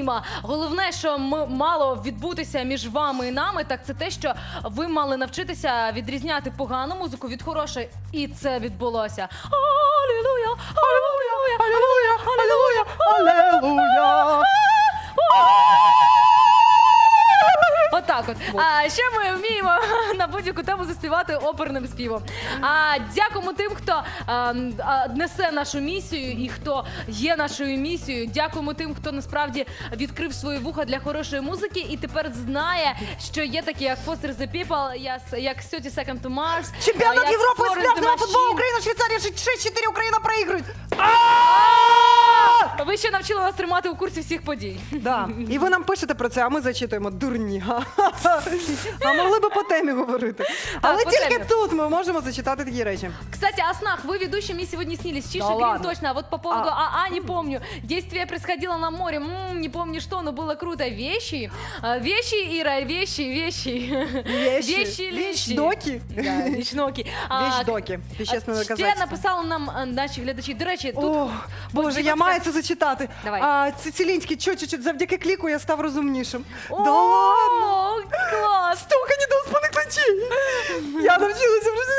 Діма, головне, що мало відбутися між вами і нами, так це те, що ви мали навчитися відрізняти погану музику від хорошої, і це відбулося. Алілуя! Алілуя! Алілуя, алілуя, алілуя. Отак от. А ще ми вміємо на будь-яку тему заспівати оперним співом. А дякуємо тим, хто а, а, несе нашу місію і хто є нашою місією. Дякуємо тим, хто насправді відкрив свої вуха для хорошої музики і тепер знає, що є такі, як Foster the People, як 30 Second to Mars. Чемпіонат як Європи з Florence the пляжного футболу Machine. Україна, Швейцарія 6-4 Україна проігрують. Ви ще навчили нас тримати у курсі всіх подій. Да. І ви нам пишете про це, а ми зачитуємо дурні. А могли би по темі говорити. Але по тільки темі. тут ми можемо зачитати такі речі. Кстати, о снах. Вы ведущие мне сегодня снились. Чиша Да Грин ладно. точно. А вот по поводу А. АА не помню. Действие происходило на море. М, не помню что, но было круто. Вещи. А, Вещи, Ира, вещи, вещи. Вещи, лещи. Вещдоки. Да, вещноки. А, Вещдоки. Вещественне Ще доказательство. нам а, наші глядачі. До речі, тут О, Боже, я маю це зачитати. Давай. А, Цицилінський, чуть-чуть, завдяки кліку я став розумнішим. О, Да ладно. клас! Столько недоспаних ночей. Я навчилася вже.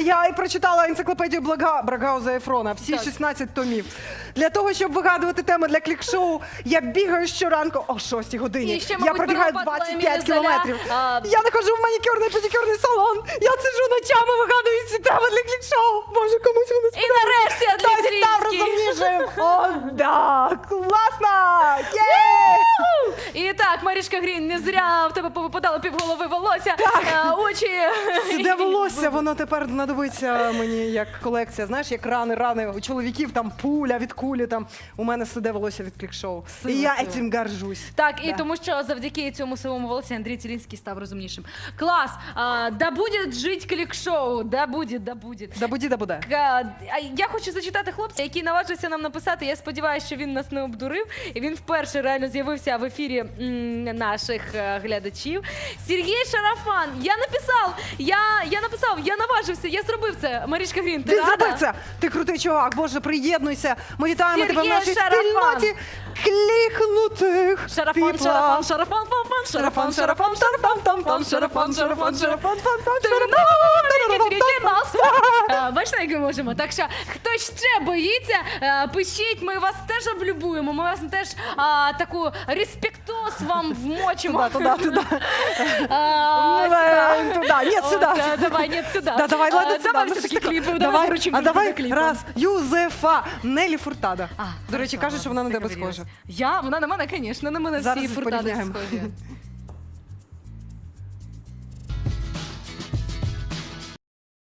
Я і прочитала енциклопедію Блага Брагауза Ефрона, всі Так. 16 томів. Для того, щоб вигадувати теми для клік-шоу, я бігаю щоранку о 6 годині. І ще, я мабуть, пробігаю перелопатила 25 Емілі Золя. кілометрів. А, Я не ходжу в манікюрний педикюрний салон. Я сиджу ночами, вигадую ці теми для клік-шоу. Може, комусь вони І нарешті Хтось да, класно! Є! І так, Марішка Грін, не зря в тебе повипадало півголови волосся, а, очі. Сіде волосся, воно тепер знадобиться мені як колекція. Знаєш, як рани, рани у чоловіків там пуля від кулі. Там у мене сиде волосся від клік-шоу. Сила, І я сила. цим горжусь. Так, і Да. тому що завдяки цьому сивому волосі Андрій Цілінський став розумнішим. Клас! А, да буде жить клік-шоу, да буде, да буде. Да буде, да буде. А Я хочу зачитати хлопця, який наважився нам написати. Я сподіваюся, що він нас не обдурив. І він вперше реально з'явився в ефірі м, наших е, глядачів. Сергій Шарафан. Я написав, я, я написав, я наважився, я зробив це. Марічка Грін, ти Ти рада? зробив це! Ти крутий чувак, боже, приєднуйся. Ми вітаємо тебе в Сергій нашій Шарафан. спільноті клікнутих. Шарафан, піпла. шарафан, шарафан, фан-фан, шарафан, шарафан, шарафан, там-там, шарафан, шарафан, шарафан. Тільки нас. Як ми можемо? Так що, хто ще боїться, е, пишіть, ми вас теж облюбуємо, ми вас теж а, таку респектос вам вмочимо. Туди, туди, туди. А, ні, От, сюди. е, Давай, ні, сюди. Да, давай, ладно, Е. Давай Ну, все-таки що кліпи, давай, вручимо А давай раз. Юзефа. Нелі Фуртада. До речі, хорошо, каже, що вона на тебе договорилась. схожа. Я? Вона на мене, звісно, на мене Зараз всі фуртади порівняємо. схожі.